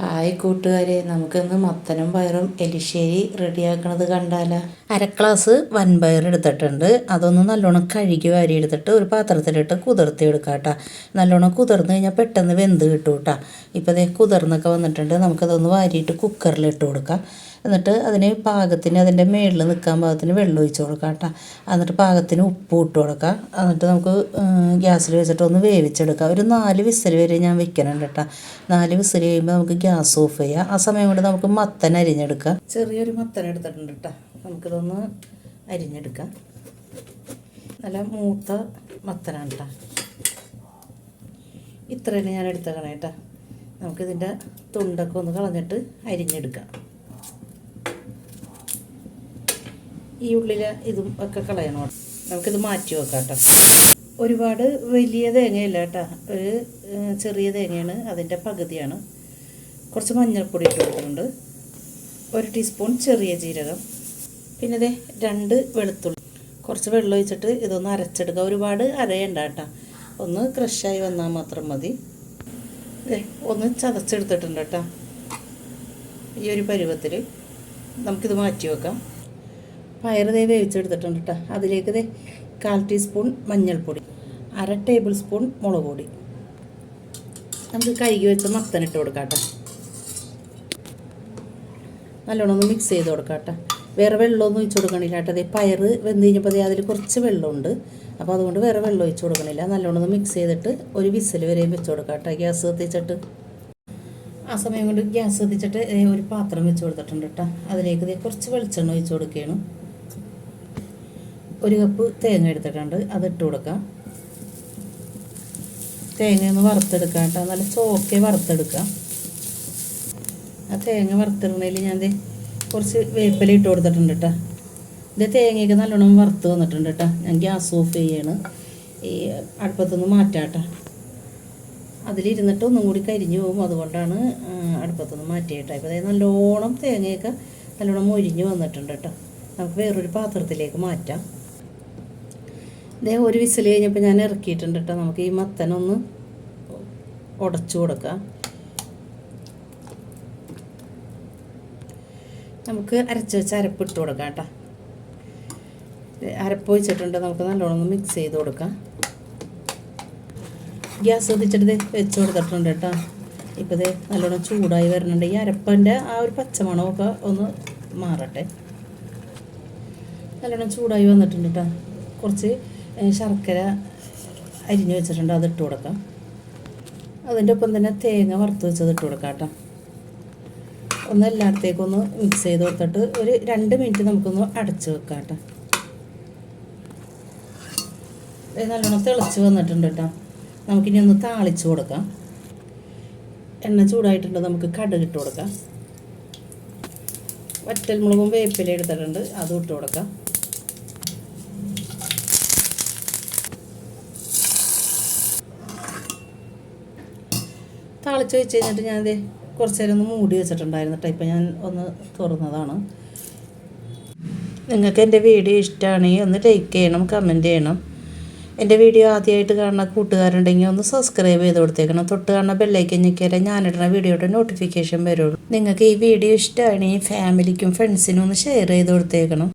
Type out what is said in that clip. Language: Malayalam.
ഹായ് കൂട്ടുകാരെ നമുക്കിന്ന് മത്തനും പയറും എലിശ്ശേരി റെഡിയാക്കണത് കണ്ടാലോ. അര ഗ്ലാസ് വൻപയർ എടുത്തിട്ടുണ്ട്. അതൊന്ന് നല്ലോണം കഴുകി വാരി എടുത്തിട്ട് ഒരു പാത്രത്തിലിട്ട് കുതിർത്തി എടുക്കാം കേട്ടോ നല്ലോണം കുതിർന്ന് കഴിഞ്ഞാൽ പെട്ടെന്ന് വെന്ത് കിട്ടും കേട്ടോ ഇപ്പോൾ കുതിർന്നൊക്കെ വന്നിട്ടുണ്ട്. നമുക്കതൊന്ന് വാരിയിട്ട് കുക്കറിലിട്ട് കൊടുക്കാം. എന്നിട്ട് അതിന് പാകത്തിന് അതിന്റെ മേളിൽ നിൽക്കാൻ പാകത്തിന് വെള്ളം ഒഴിച്ച് കൊടുക്കാം കേട്ടോ. എന്നിട്ട് പാകത്തിന് ഉപ്പ് ഇട്ട് കൊടുക്കാം. എന്നിട്ട് നമുക്ക് ഗ്യാസിൽ വെച്ചിട്ട് ഒന്ന് വേവിച്ചെടുക്കാം. ഒരു നാല് വിസിൽ വരെ ഞാൻ വെക്കണുണ്ട് കേട്ടോ. നാല് വിസിൽ കഴിയുമ്പോൾ നമുക്ക് ഗ്യാസ് ഓഫ് ചെയ്യാം. ആ സമയം കൊണ്ട് നമുക്ക് മത്തൻ അരിഞ്ഞെടുക്കാം. ചെറിയൊരു മത്തൻ എടുത്തിട്ടുണ്ട് കേട്ടോ. നമുക്കിതൊന്ന് അരിഞ്ഞെടുക്കാം. നല്ല മൂത്ത മത്തനാണ് കേട്ടോ. ഇത്രയാണ് ഞാൻ എടുത്തേക്കണേ കേട്ടോ. നമുക്കിതിന്റെ തുണ്ടൊക്കെ ഒന്ന് കളഞ്ഞിട്ട് അരിഞ്ഞെടുക്കാം. ഈ ഉള്ളിൽ ഇതും ഒക്കെ കളയണം നമുക്കിത് മാറ്റി വെക്കാം കേട്ടോ. ഒരുപാട് വലിയ തേങ്ങയല്ല കേട്ടോ. ഒരു ചെറിയ തേങ്ങയാണ് അതിന്റെ പകുതിയാണ്. കുറച്ച് മഞ്ഞൾപ്പൊടി ഇട്ട് ഒരു ടീസ്പൂൺ ചെറിയ ജീരകം. പിന്നെ ഇതേ രണ്ട് വെളുത്തുള്ളി. കുറച്ച് വെള്ളം ഒഴിച്ചിട്ട് ഇതൊന്ന് അരച്ചെടുക്കുക. ഒരുപാട് അരയണ്ട കേട്ടോ. ഒന്ന് ക്രഷായി വന്നാൽ മാത്രം മതി. ഒന്ന് ചതച്ചെടുത്തിട്ടുണ്ട് കേട്ടോ. ഈ ഒരു പരുവത്തിൽ നമുക്കിത് മാറ്റി വെക്കാം. പയർ ദേ വേവിച്ചെടുത്തിട്ടുണ്ട് കേട്ടോ അതിലേക്ക് ദേ കാൽ ടീസ്പൂൺ മഞ്ഞൾപ്പൊടി അര ടേബിൾ സ്പൂൺ മുളക് പൊടി. നമുക്ക് കഴുകി വെച്ച മത്തനിട്ട് കൊടുക്കാം കേട്ടോ നല്ലോണം ഒന്ന് മിക്സ് ചെയ്ത് കൊടുക്കാം കേട്ടോ വേറെ വെള്ളമൊന്നും ഒഴിച്ച് കൊടുക്കണില്ല കേട്ടോ അതേ പയർ വെന്ത് കഴിഞ്ഞപ്പോൾ അതേ അതിൽ കുറച്ച് വെള്ളമുണ്ട്. അപ്പോൾ അതുകൊണ്ട് വേറെ വെള്ളം ഒഴിച്ച് കൊടുക്കണില്ല. നല്ലോണം ഒന്ന് മിക്സ് ചെയ്തിട്ട് ഒരു വിസിൽ വരെയും വെച്ച് കൊടുക്കാം കേട്ടോ ഗ്യാസ് കത്തിച്ചിട്ട്. ആ സമയം കൊണ്ട് ഗ്യാസ് കത്തിച്ചിട്ട് ഒരു പാത്രം വെച്ച് കൊടുത്തിട്ടുണ്ട് കേട്ടോ അതിലേക്ക് കുറച്ച് വെളിച്ചെണ്ണ ഒഴിച്ച് കൊടുക്കുകയാണ് ഒരു കപ്പ് തേങ്ങ എടുത്തിട്ടുണ്ട്. അത് ഇട്ട് കൊടുക്കാം. തേങ്ങ ഒന്ന് വറുത്തെടുക്കാം കേട്ടോ. നല്ല ചോക്കെ വറുത്തെടുക്കാം. ആ തേങ്ങ വറുത്തിടുന്നതിൽ ഞാൻ കുറച്ച് വേപ്പില ഇട്ട് കൊടുത്തിട്ടുണ്ട് കേട്ടോ. ഇത് തേങ്ങയൊക്കെ നല്ലോണം വറുത്ത് വന്നിട്ടുണ്ട് കേട്ടോ. ഞാൻ ഗ്യാസ് ഓഫ് ചെയ്യാണ്. ഈ അടുപ്പത്തൊന്ന് മാറ്റാം കേട്ടോ. അതിലിരുന്നിട്ട് ഒന്നും കൂടി കരിഞ്ഞു പോകും. അതുകൊണ്ടാണ് അടുപ്പത്തൊന്ന് മാറ്റിയിട്ടോ. ഇപ്പോൾ അതായത് നല്ലോണം തേങ്ങയൊക്കെ നല്ലോണം മൊരിഞ്ഞ് വന്നിട്ടുണ്ട് കേട്ടോ. നമുക്ക് വേറൊരു പാത്രത്തിലേക്ക് മാറ്റാം. ഇതേ ഒരു വിസിൽ കഴിഞ്ഞപ്പോൾ ഞാൻ ഇറക്കിയിട്ടുണ്ട് കേട്ടോ. നമുക്ക് ഈ മത്തനൊന്ന് ഉടച്ചു കൊടുക്കാം. നമുക്ക് അരച്ച് വെച്ച് അരപ്പ് ഇട്ട് കൊടുക്കാം കേട്ടോ. അരപ്പ് ഒഴിച്ചിട്ടുണ്ട് നമുക്ക് നല്ലോണം മിക്സ് ചെയ്ത് കൊടുക്കാം. ഗ്യാസ് കത്തിച്ചിട്ട് ദേ വെച്ച് കൊടുത്തിട്ടുണ്ട് കേട്ടോ. ഇപ്പോൾ ദേ നല്ലോണം ചൂടായി വരുന്നുണ്ട്. ഈ അരപ്പന്റെ ആ ഒരു പച്ചമണമൊക്കെ ഒന്ന് മാറട്ടെ. നല്ലോണം ചൂടായി വന്നിട്ടുണ്ട് കേട്ടോ. കുറച്ച് ശർക്കര അരിഞ്ഞു വെച്ചിട്ടുണ്ട് അത് ഇട്ട് കൊടുക്കാം. അതിന്റെ ഒപ്പം തന്നെ തേങ്ങ വറുത്ത് വെച്ചത് ഇട്ട് കൊടുക്കാം കേട്ടോ. ഒന്ന് എല്ലായിടത്തേക്കൊന്ന് മിക്സ് ചെയ്ത് കൊടുത്തിട്ട് ഒരു രണ്ട് മിനിറ്റ് നമുക്കൊന്ന് അടച്ച് വെക്കാം കേട്ടോ. നല്ലോണം തിളച്ച് വന്നിട്ടുണ്ട് കേട്ടോ. നമുക്കിനി ഒന്ന് താളിച്ച് കൊടുക്കാം. എണ്ണ ചൂടായിട്ടുണ്ട് നമുക്ക് കടുക് ഇട്ട് കൊടുക്കാം. വറ്റൽമുളകും വേപ്പില എടുത്തിട്ടുണ്ട് അതും ഇട്ട് കൊടുക്കാം. താളിച്ച് വെച്ച് കഴിഞ്ഞിട്ട് ദേ കുറച്ച് നേരം ഒന്ന് മൂടി വെച്ചിട്ടുണ്ടായിരുന്നു കേട്ടോ ഇപ്പം ഞാൻ ഒന്ന് തുറന്നതാണ്. നിങ്ങൾക്ക് എന്റെ വീഡിയോ ഇഷ്ടമാണെങ്കിൽ ഒന്ന് ലൈക്ക് ചെയ്യണം കമന്റ് ചെയ്യണം. എന്റെ വീഡിയോ ആദ്യമായിട്ട് കാണുന്ന കൂട്ടുകാരുണ്ടെങ്കിൽ ഒന്ന് സബ്സ്ക്രൈബ് ചെയ്ത് കൊടുത്തേക്കണം. തൊട്ട് കാണുന്ന ബെല്ലൈക്കൻ ഞെക്കിയാലേ ഞാനിടുന്ന വീഡിയോയുടെ നോട്ടിഫിക്കേഷൻ വരുള്ളൂ. നിങ്ങൾക്ക് ഈ വീഡിയോ ഇഷ്ടമാണെങ്കിൽ ഫാമിലിക്കും ഫ്രണ്ട്സിനും ഒന്ന് ഷെയർ ചെയ്ത് കൊടുത്തേക്കണം.